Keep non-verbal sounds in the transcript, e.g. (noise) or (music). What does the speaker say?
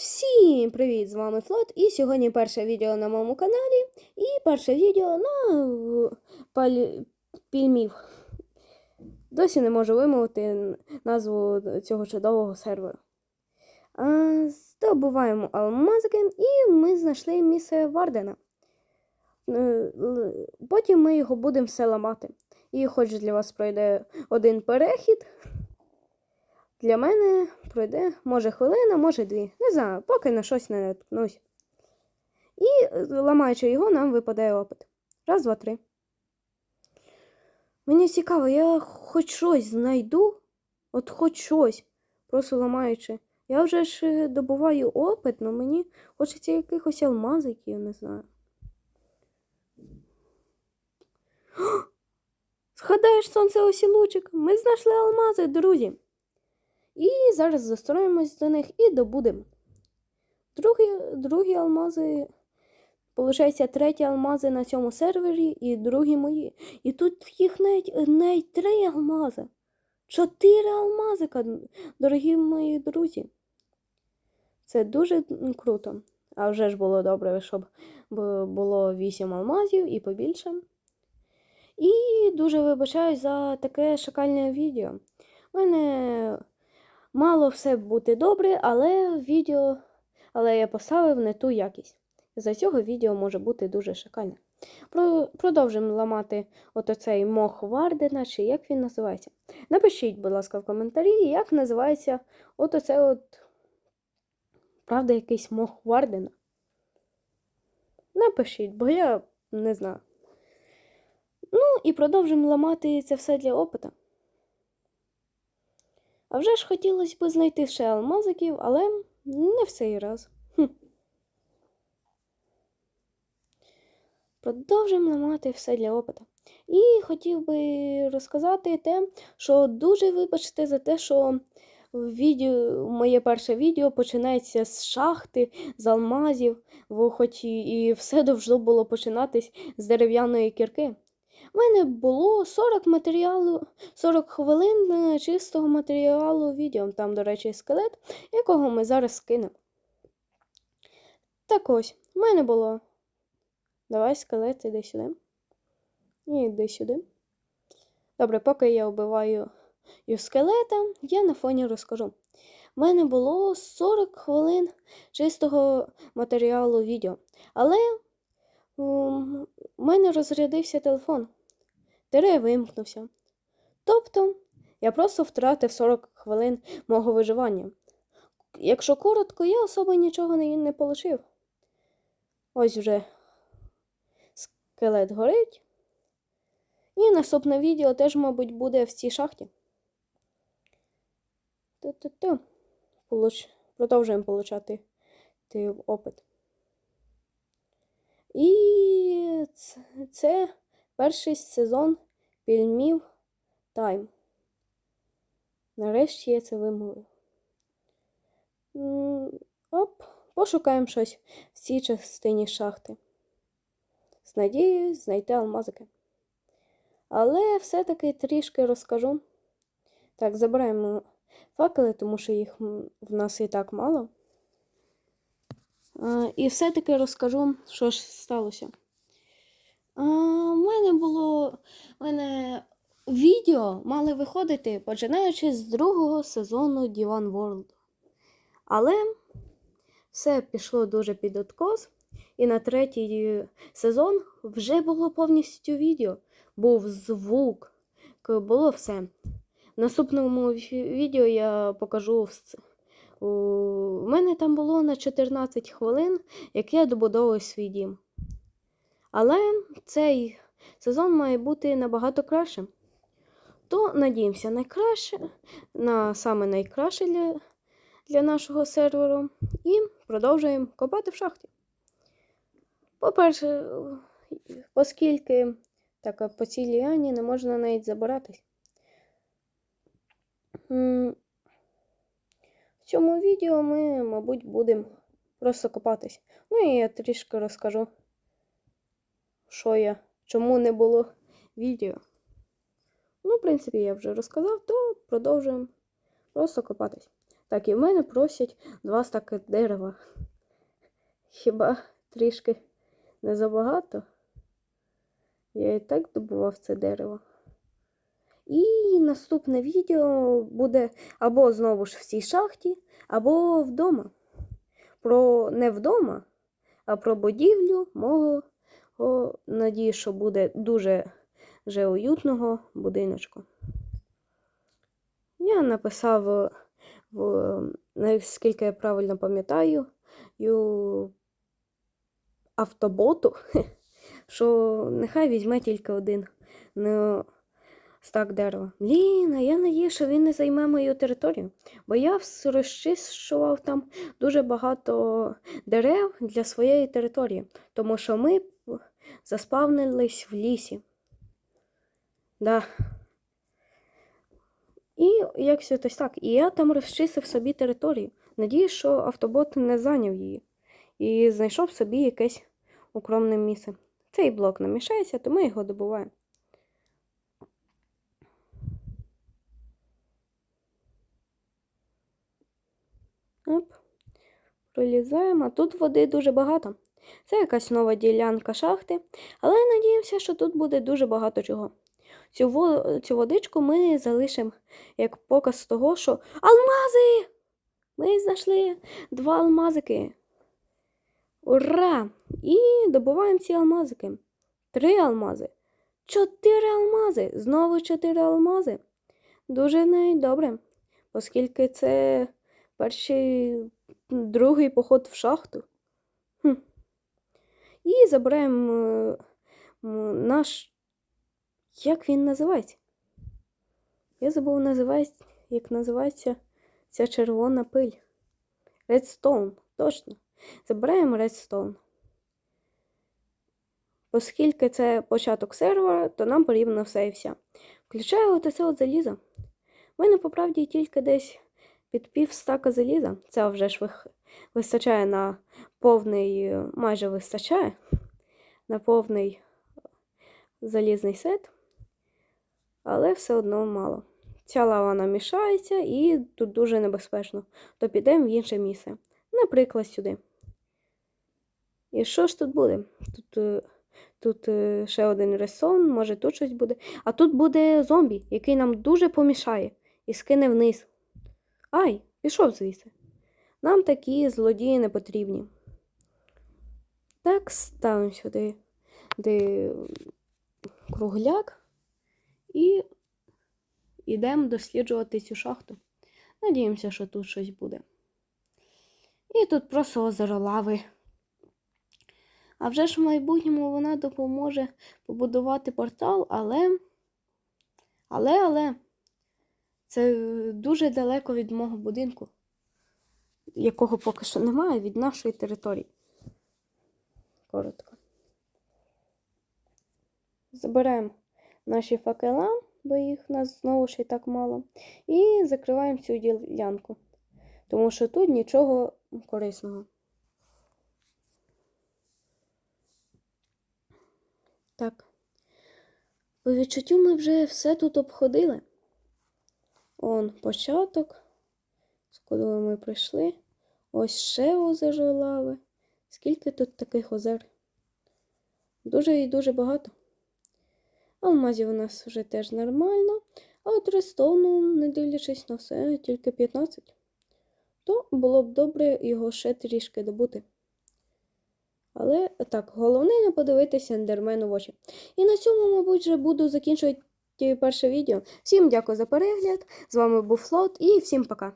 Всім привіт! З вами Флот. І сьогодні перше відео на моєму каналі і перше відео на паль... пільмів. Досі не можу вимовити назву цього чудового серверу. А, здобуваємо алмазики і ми знайшли місце Вардена. Е, Потім ми його будемо все ламати. І хоч для вас пройде один перехід, для мене пройде, може, хвилина, може дві. Не знаю, поки на щось не наткнусь. І ламаючи його, нам випадає опит. Раз, два, три. Мені цікаво, я хоч щось знайду. От хоч щось. Просто ламаючи. Я вже ж е, добуваю опит, але мені хочеться якихось алмазиків, не знаю. Згадаєш сонце ось. Ми знайшли алмази, друзі. І зараз застроїмось до них і добудемо. Другі, другі алмази, получається, треті алмази на цьому сервері і другі мої. І тут їх навіть, навіть три алмази. Чотири алмазика, дорогі мої друзі. Це дуже круто. А вже ж було добре, щоб було вісім алмазів і побільше. І дуже вибачаюсь за таке шакальне відео. У мене мало все бути добре, але відео, але я поставив не ту якість. За цього відео може бути дуже шакальне. Про, продовжимо ламати от оцей мох Вардена, чи як він називається. Напишіть, будь ласка, в коментарі, як називається от оце от, правда, якийсь мох Вардена. Напишіть, бо я не знаю. Ну і продовжимо ламати це все для опита. А вже ж хотілося б знайти ще алмазиків, але не в цей раз. Хм. Продовжимо ламати все для опита. І хотів би розказати те, що дуже вибачте за те, що відео, моє перше відео починається з шахти, з алмазів, хоч і, все (laughs) должно було починатись з дерев'яної кірки. У мене було 40 матеріалу, 40 хвилин е, чистого матеріалу відео. Там, до речі, скелет, якого ми зараз скинемо. Так ось, в мене було. Давай скелет, іди сюди. І йди сюди. Добре, поки я вбиваю скелета, я на фоні розкажу. У мене було 40 хвилин чистого матеріалу відео. Але у мене розрядився телефон. Тере вимкнувся. Тобто я просто втратив 40 хвилин мого виживання. Якщо коротко, я особо нічого не, не получив. Ось вже скелет горить. І наступне відео теж, мабуть, буде в цій шахті. Ту-ту-ту. Получ... Продовжуємо получати ти опит. І це перший сезон фільмів Тайм. Нарешті я це вимовив. Оп, пошукаємо щось в цій частині шахти. З надією знайти алмазики. Але все-таки трішки розкажу. Так, забираємо факели, тому що їх в нас і так мало. І все-таки розкажу, що ж сталося. У мене було. У мене відео мали виходити починаючи з другого сезону Divan World. Але все пішло дуже під откос. І на третій сезон вже було повністю відео. Був звук, було все. В наступному відео я покажу. у мене там було на 14 хвилин, як я добудовую свій дім. Але цей сезон має бути набагато краще. То надіємося найкраще, на саме найкраще для, для нашого серверу. І продовжуємо копати в шахті. По-перше, оскільки так, по цій ліані не можна навіть забиратись. В цьому відео ми, мабуть, будемо просто копатись. Ну і я трішки розкажу, що я, чому не було відео. Ну, в принципі, я вже розказав, то продовжуємо просто копатись. Так, і в мене просять два стаки дерева. Хіба трішки не забагато? Я і так добував це дерево. І наступне відео буде або знову ж в цій шахті, або вдома. Про не вдома, а про будівлю мого, о, надію, що буде дуже вже уютного будиночку. Я написав е, в, наскільки я правильно пам'ятаю, автоботу, (laughs) що нехай візьме тільки один не стак дерева. Блін, а я надію, що він не займе мою територію, бо я розчищував там дуже багато дерев для своєї території, тому що ми заспавнились в лісі. Да. І як все ось так. І я там розчистив собі територію. Надіюсь, що автобот не зайняв її і знайшов собі якесь укромне місце. Цей блок намішається, то ми його добуваємо. Оп. Пролізаємо. Тут води дуже багато. Це якась нова ділянка шахти, але надіємося, що тут буде дуже багато чого. Цю, цю водичку ми залишимо як показ того, що алмази! Ми знайшли два алмазики. Ура! І добуваємо ці алмазики. Три алмази. Чотири алмази. Знову чотири алмази. Дуже навіть добре, оскільки це перший, другий поход в шахту. І забираємо е, наш. Як він називається? Я забув називається, як називається ця червона пиль. Редстоун, точно. Забираємо редстоун. Оскільки це початок сервера, то нам потрібно все і вся. Включаю от це от залізо. У мене по правді тільки десь під пів стака заліза. Це вже ж вистачає на повний, е, майже вистачає на повний залізний сет, але все одно мало. Ця лава намішається і тут дуже небезпечно. То підемо в інше місце. Наприклад, сюди. І що ж тут буде? Тут, е, тут е, ще один ресон, може тут щось буде. А тут буде зомбі, який нам дуже помішає і скине вниз. Ай, пішов звідси. Нам такі злодії не потрібні. Так, ставимо сюди де кругляк і йдемо досліджувати цю шахту. Надіємося, що тут щось буде. І тут просто озеро лави. А вже ж в майбутньому вона допоможе побудувати портал, але. Але, але це дуже далеко від мого будинку, якого поки що немає, від нашої території. Коротко. Забираємо наші факела, бо їх нас знову ж і так мало. І закриваємо цю ділянку, тому що тут нічого корисного. Так. По відчуттю ми вже все тут обходили. Он початок, з куди ми прийшли. Ось ще озеро лави. Скільки тут таких озер? Дуже і дуже багато. Алмазів у нас вже теж нормально, а от рестону, не дивлячись на все, тільки 15. То було б добре його ще трішки добути. Але так, головне не подивитися ендермену в очі. І на цьому, мабуть, вже буду закінчувати перше відео. Всім дякую за перегляд. З вами був Флот і всім пока.